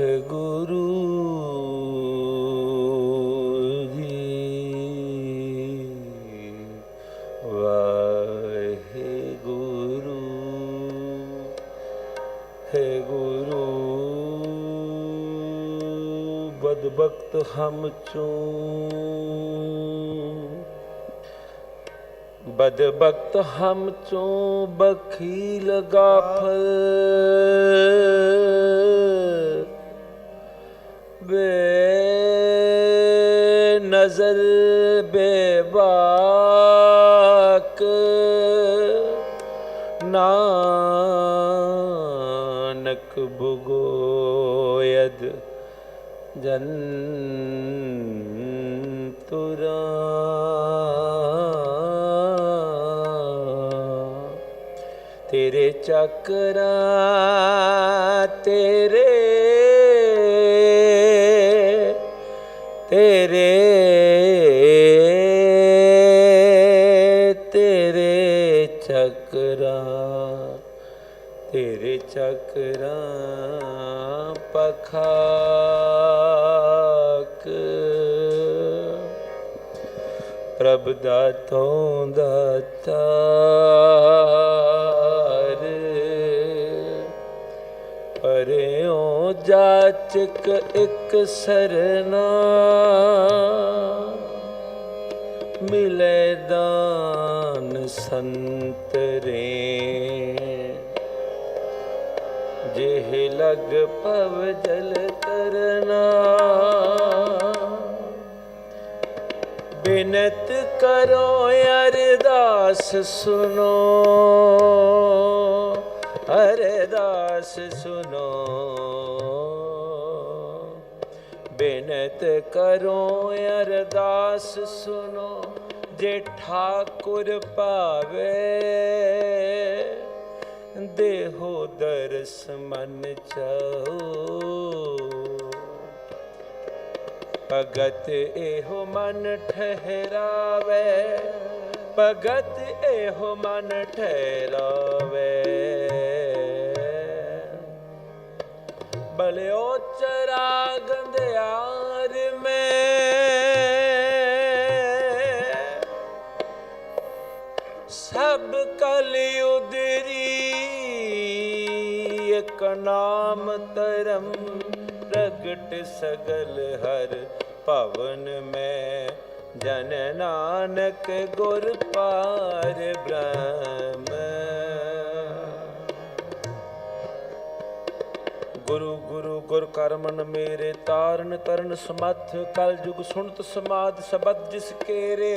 ਹੈ ਗੁਰੂ ਜੀ। ਵਾਹਿਗੁਰੂ, ਹੈ ਗੁਰੂ, ਬਦਬਖਤ ਹਮ ਚੋਂ। ਬਦਬਖਤ ਹਮ ਚੋਂ ਬਖੀ ਗਾਫਲ। ਬੇ ਨਜ਼ਰ ਬੇਬਾਕ ਨਾਨਕ ਬੁਗੋਇਦ ਜਨ ਤੁਰਾ ਤੇਰੇ ਚੱਕਰਾਂ ਤੇਰੇ ਤੇਰੇ ਤੇਰੇ ਚੱਕਰਾਂ ਤੇਰੇ ਚੱਕਰਾਂ ਪਖਾਕ। ਪ੍ਰਭ ਦਾਤੋਂ ਦਾਤਾਰ ਜਾਚਕ ਇੱਕ ਸਰਨਾ। ਮਿਲੇ ਦਾਨ ਸੰਤਰੇ ਜਿਹ ਲਗ ਪਵ ਜਲ ਕਰਨਾ ਬਿਨਤ ਕਰੋ ਅਰਦਾਸ ਸੁਨੋ। ਅਰਦਾਸ ਸੁਨੋ। ਬਿਨਤ ਕਰੋ ਅਰਦਾਸ ਸੁਨੋ, ਜੇ ਠਾਕੁਰ ਭਾਵੇ। ਦੇਹੋ ਦਰਸ ਮਨ ਚਾਓ। ਭਗਤ ਇਹੋ ਮਨ ਠਹਿਰਾਵੇ, ਭਗਤ ਇਹੋ ਮਨ ਠਹਿਰਾਵੇ। ਬਲਿਓ ਚਰਾਗ ਨਾਮ ਧਰਮ ਪ੍ਰਗਟ ਸਗਲ ਹਰ ਭਵਨ ਮੈਂ। ਜਨ ਨਾਨਕ ਗੁਰ ਪਾਰ ਬ੍ਰਹਮ। ਗੁਰੂ ਗੁਰੂ ਗੁਰ ਕਰਮਨ ਮੇਰੇ ਤਾਰਨ ਤਰਨ ਸਮੱਥ ਕਲ ਜੁਗ ਸੁਣਤ ਸਮਾਦ ਸ਼ਬਦ ਜਿਸ ਕੇਰੇ।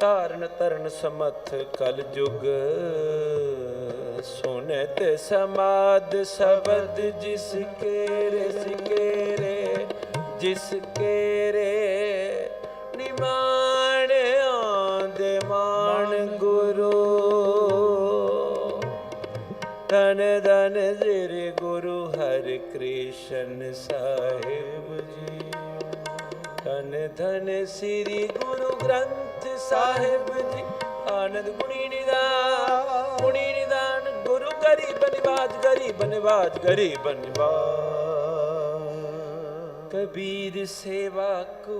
ਧਾਰਨ ਤਰਨ ਸਮਥ ਕਲ ਜੁਗ। ਸੁਨਤ ਸਮਾਦ ਸ਼ਬਦ ਜਿਸ ਕੇਰੇ ਸਿਕੇਰੇ ਜਿਸ ਕੇ ਰੇ ਨਿਮਾਣ ਆਂਦੇ ਮਾਣ ਗੁਰੂ। ਧਨ ਧਨ ਸ੍ਰੀ ਗੁਰੂ ਹਰਿ ਕ੍ਰਿਸ਼ਨ ਸਾਹਿਬ ਜੀ। ਧਨ ਧਨ ਸ੍ਰੀ ਗੁਰੂ ਗ੍ਰੰਥ ਸਾਹਿਬ ਜੀ, ਆਨੰਦ ਗੁਣੀ ਨਿਦਾਨ ਗੁਣੀ ਨਿਦਾਨ, ਗੁਰੂ ਗਰੀਬ ਨਿਵਾਜ ਗਰੀਬ ਨਿਵਾਜ ਗਰੀਬ ਨਿਵਾਜ। ਕਬੀਰ ਸੇਵਾ ਕੋ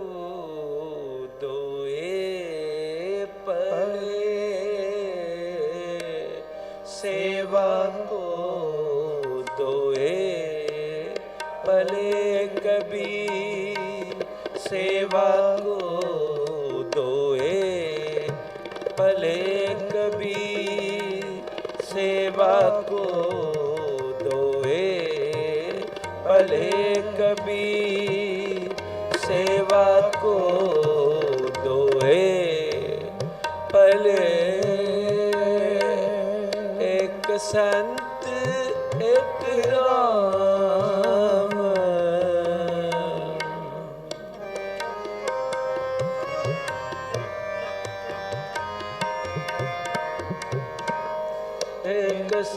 ਦੋਏ ਪਰੇ ਸੇਵਾ ਕੋ ਦੋਏ ਭਲੇ। ਕਬੀਰ ਸੇਵਾ ਕੋ भले कबीर सेवा को दोए भले कबीर सेवा को दोए भले एक संत एक राम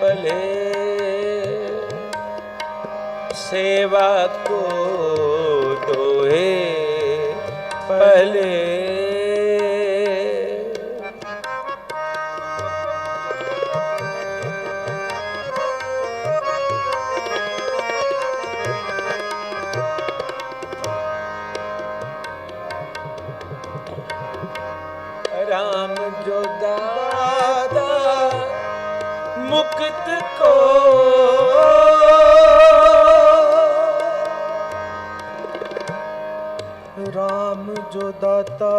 ਭਲੇ ਸੇਵਾ ਕੋ ਮੁਕਤ ਕੋ। ਰਾਮ ਜੋ ਦਾਤਾ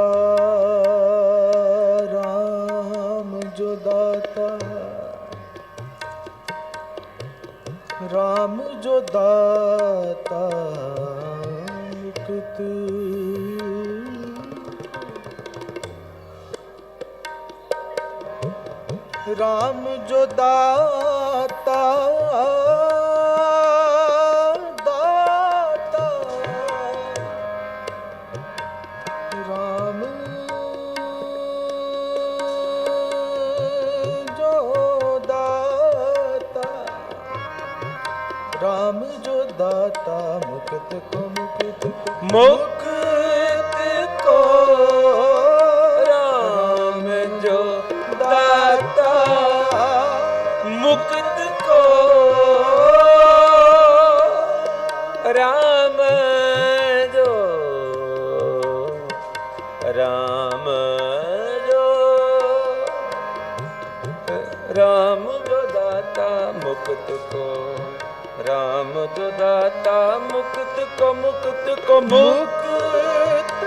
ਰਾਮ ਜੋ ਦਾਤਾ। ਰਾਮ ਜੋ ਦਾਤਾ। RAM ਜੋ ਦਾਤਾ ਦਾਤਾ। RAM ਜੋ ਦਾਤਾ RAM ਜੋ ਦਾਤਾ ਮੁਕਤ ਕੋ ਮੁਕਤ ਜੋ ਦਾਤਾ ਮੁਕਤ ਕੋ ਮੁਕਤ ਕੋ। ਮੁਕਤ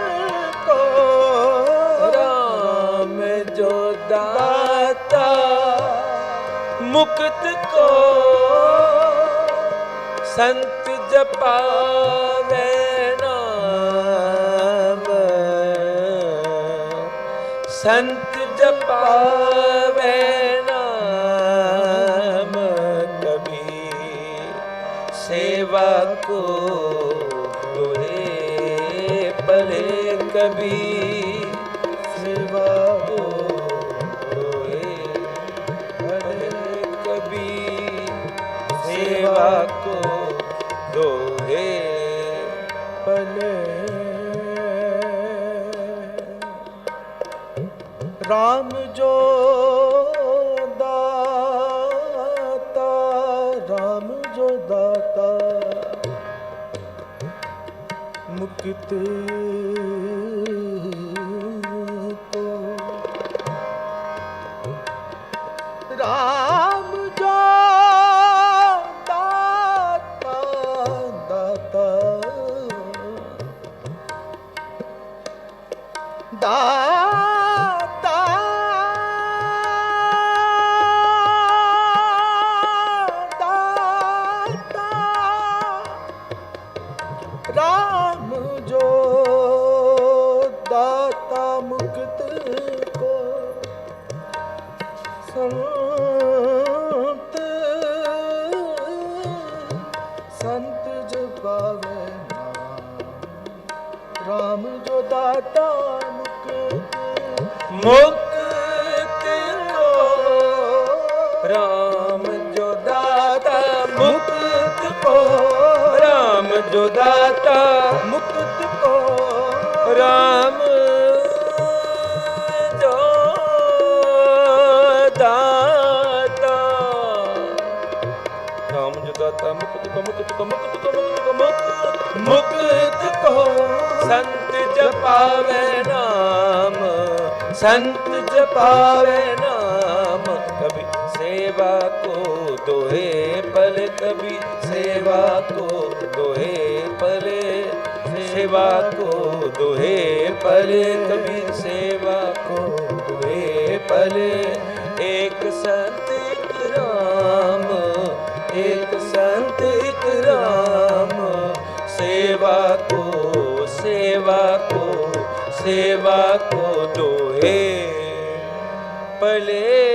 ਕੋ ਰਾਮ ਜੋ ਦਾਤਾ ਮੁਕਤ ਕੋ। ਸੰਤ ਜਪਾ ਸੰਤ ਜਪਾ कभी RAM ਜੋ ਦਾਤਾ ਮੁਕਤ ਮੁਕਤ ਕੋ RAM ਜੋ ਦਾਤਾ ਮੁਕਤ ਕੋ RAM ਜੋ ਦਾਤਾ ਮੁਕਤ ਕੋ RAM ਮੁਕਤ ਮੁਕਤ ਮੁਕਤ ਮੁਕਤ ਮੁਕਤ ਮੁਕਤ ਸੰਤ ਜਪਾਵੇ ਨਾਮ, ਸੰਤ ਜਪਾਵੇ ਨਾਮ। ਕਭੀ ਸੇਵਾ ਕੋ ਦੋਏ ਪਲ ਕਭੀ ਸੇਵਾ ਕੋ ਦੋਏ ਪਲੇ। ਸੇਵਾ ਕੋ ਦੋਏ ਪਲੇ ਕਭੀ ਸੇਵਾ ਕੋ ਦੋਏ ਪਲੇ। ਇੱਕ ਸੰਤ ਕੋ ਸੇਵਾ ਕੋ ਦੋਏ ਪਲੇ